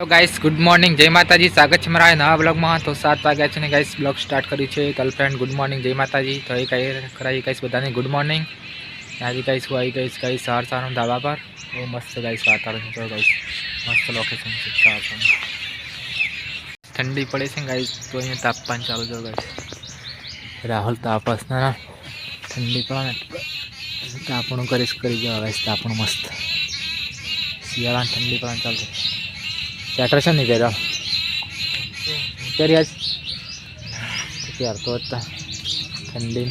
તો guys good morning જય માતાજી. સ્વાગત છે મારા નવા બ્લોગમાં તો સાત વાગ્યા છે ને ગાઈસ બ્લોગ સ્ટાર્ટ કર્યું છે. ગર્લફ્રેન્ડ ગુડ મોર્નિંગ જય માતાજી. તો એ કઈ કરાવી ગાઈસ બધાને ગુડ મોર્નિંગ આજે ગાઈસ હું આવી ગઈશ ગાઈસ સહરસાનું ધાબા પર. બહુ મસ્ત ગાઈસ વાતાવરણ છે ગાઈસ મસ્ત લોકેશન છે સહરસાનું. ઠંડી પડે છે ગાઈસ તો અહીંયા તાપમાન ચાલુ છે ગાઈસ રાહુલ તાપસ ના ઠંડી પડે તાપણું કરીશ, કરી જવા ગાઈસ તાપણું મસ્ત. શિયાળા ઠંડી પણ ચાલુ છે. સ્વેટર છે ને પહેર્યો પહેર્યા જ પહેરતો હતા ઠંડી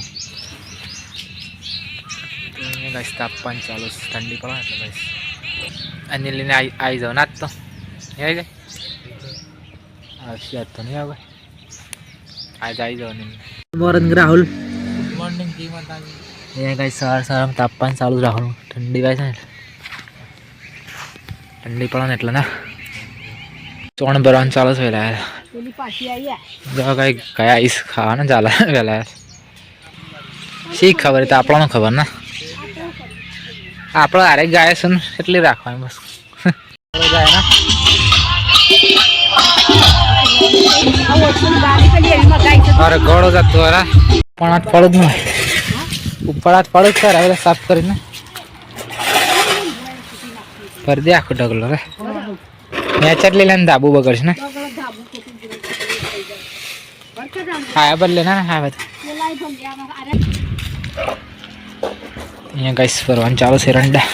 ગાઈસ તાપમાન ચાલુ છે ઠંડી પડે ને એટલે ગાઈસ અને લઈને આવી આવી જાવ ના જ તો નહીં આવી જાય આવશે આજ તો નહીં આવે આજે આવી જાવ ને morning Rahul good morning ji Mataji અહીંયા ગાઈસ સવાર સવારમાં ચોણ ભરવાનું ચાલુ છે પેલી કઈ કયા આઈસ ખાવાના ચાલે વહેલા શી ખબર તો આપણને ખબર ને આપણે આરે ગાય છે ને એટલી રાખવાની બસ ગાય ના પેલી અરે ગળો જતો અરે પણ આ પડે જ નહીં ઉપર આ પડે જ સાફ કરીને ફરી દે આખો ઢગલો રે મેચ લેલા લઈને ધાબુ બગડશે ને? જાય હા બદલે ના, હા બધા અહીંયા ગાઈસ ફરવાનું ચાલુ છે રંડા.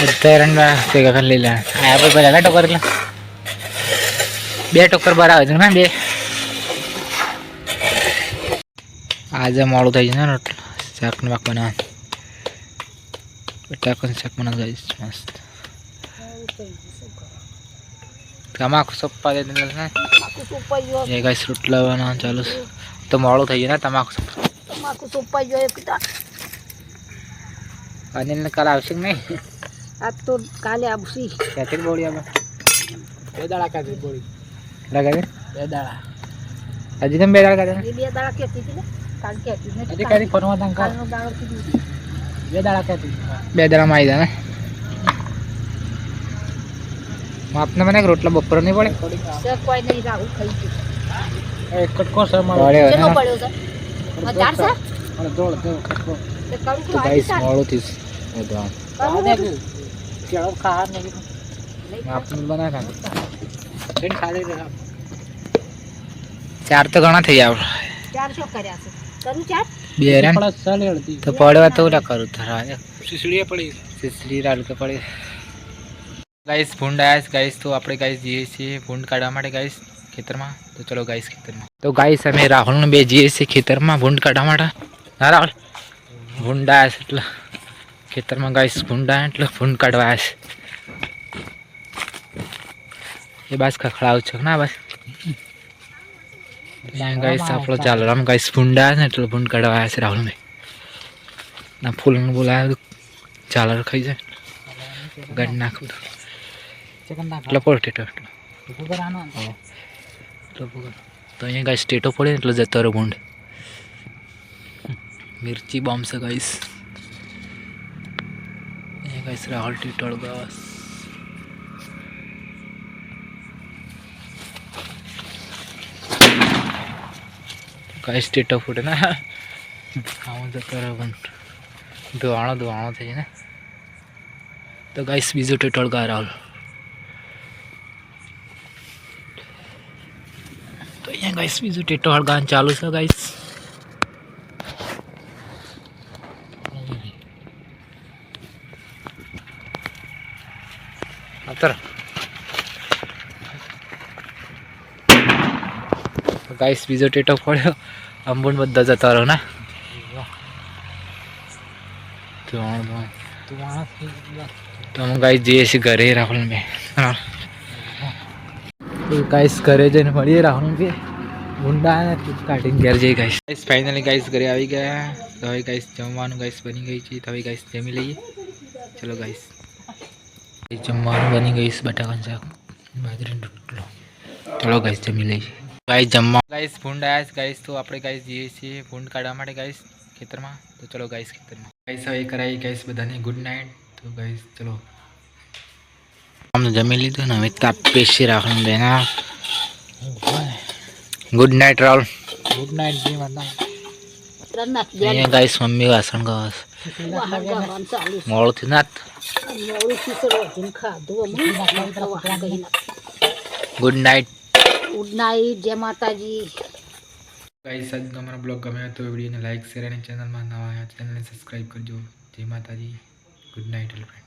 બધા રંડા કરી લેલા આયા પર પહેલા ટોકર એટલે. બે ટોકર બરાબર છે ને બે. આજે મોડું થઈ જશે ને એટલે શાક ને વાક બનાવવાનું. શાક બનાવવા જઈશ મસ્ત તમાકુ સોપ્પા દે ને સોપાઈ ગયો એ ગાઈસ રોટલા બનાવવાનું ચાલુ. તો મોડું થઈ ગયું ને તમાકુ સોપ્પા. તમાકુ સોપાઈ ગયો પિતા અનિલને કાલ આવશે કે નહીં? આજ તો કાલે આવશી. ક્યાંથી બોળી આપણે? બે દાડા કાઢી બોળી. લગાવી બે દાડા. હજી તમે બે દાડા કાઢ્યા એ બે દાડા કહેતી હતી ને. કાલ કે હજી કાઢી ફોનમાં તંગ કાલનો દાડો કીધું બે દાડા બે દાડામાં આવી જાય ને આપને મને રોટલા બપોર નહીં પડે? કોઈ નહીં રાહુલ ખાઈ ગયું એક કટકો સર કેટલો પડ્યો છે? હજાર છે જોડ તે ગાઈસ કેળો ખાવા નહીં. આપને ચાર તો ઘણા થઈ આવ ચાર શું કર્યા છે. કરું ચાર? બે તો પડવા તો ઓલા કરું થરા સિસડીએ પડી. સિસડી રાલ કે પડી. ગાઈસ ભૂંડ આયા ગાઈસ તો આપણે ગાઈસ જઈએ છીએ ભૂંડ કાઢવા માટે ગાઈસ ખેતરમાં. તો ચલો ગાઈસ ખેતરમાં. તો ગાઈસ અમે રાહુલને બે જઈએ છીએ ખેતરમાં ભૂંડ કાઢવા માટે. ના રાહુલ? ભૂંડ આયા એટલે ખેતરમાં ગાઈસ ભૂંડ આયા એટલે ભૂંડ કાઢવા આવ્યા છે. એ બસ ખખડાવ છે. ના બસ. ગાઈસ આપણો ચાલો આમ ગાઈસ ભૂંડા છે ને એટલે ભૂંડ કાઢવા આવ્યા છે રાહુલભાઈ ના ફૂલને બોલાવ્યા ચાલર ખાઈ જાય ગાડી નાખ બધું એટલે પડે ટેટો તો અહીંયા ગાઈસ ટેટો પડે એટલે જતો રહ્યો ભૂંડ મિર્ચી બોમ્બ છે ગાઈસ અહીંયા ગાઈસ રાહુલ ટીટોળ બસ સ્ટેટ ટેટો ફૂડ ને આવું જતો રહ્યો પણ ધોવાણો ધોવાણો થઈ જાય ને તો ગાઈસ બીજું ટેટોળ ગાય રાહુલ તો અહીંયા ગાઈસ બીજું ટેટોળ ગાન ચાલુ છે ગાઈસ અતર ગાઈસ, બીજો ટેટો પડ્યો. અંબુન બધા જતા રહો, ને? ફાઇનલી ગાઈસ ઘરે આવી ગયા. તો હવે જમવાનું ગાઈસ બની ગઈ છે. તો જમી લઈએ. ચલો ગાઈસ. જમવાનું બની ગઈશ બટાકાનું શાક, બાજરીનો રોટલો. ચલો ગાઈસ, જમી લઈએ. ગાઈસ, જમવા ગાઈસ ભૂંડ આવ્યા ગાઈસ તો આપણે ગાઈસ જઈએ છીએ ભૂંડ કાઢવા માટે ગાઈસ ખેતરમાં. તો ચલો ગાઈસ ખેતરમાં. ગાઈસ હવે કરાવી ગાઈસ બધાને ગુડ નાઇટ તો ગાઈસ ચલો. અમને જમી લીધું ને હવે તાપેશી રાખવાનું બેના good night Rahul good night ji માતા અહીંયા ગાઈસ મમ્મી વાસણ ગાવા વાહણ ગાવાનું ચાલુ છે. મોડું નાથ. ગુડ નાઇટ ગુડ નાઇટ જય માતાજી. ગાઈસ આજ અમારો બ્લોગ ગમ્યો તો વિડીયોને લાઇક શેર અને ચેનલમાં નવા આવ્યા ચેનલને સબસ્ક્રાઈબ કરજો. જય માતાજી. Good night friend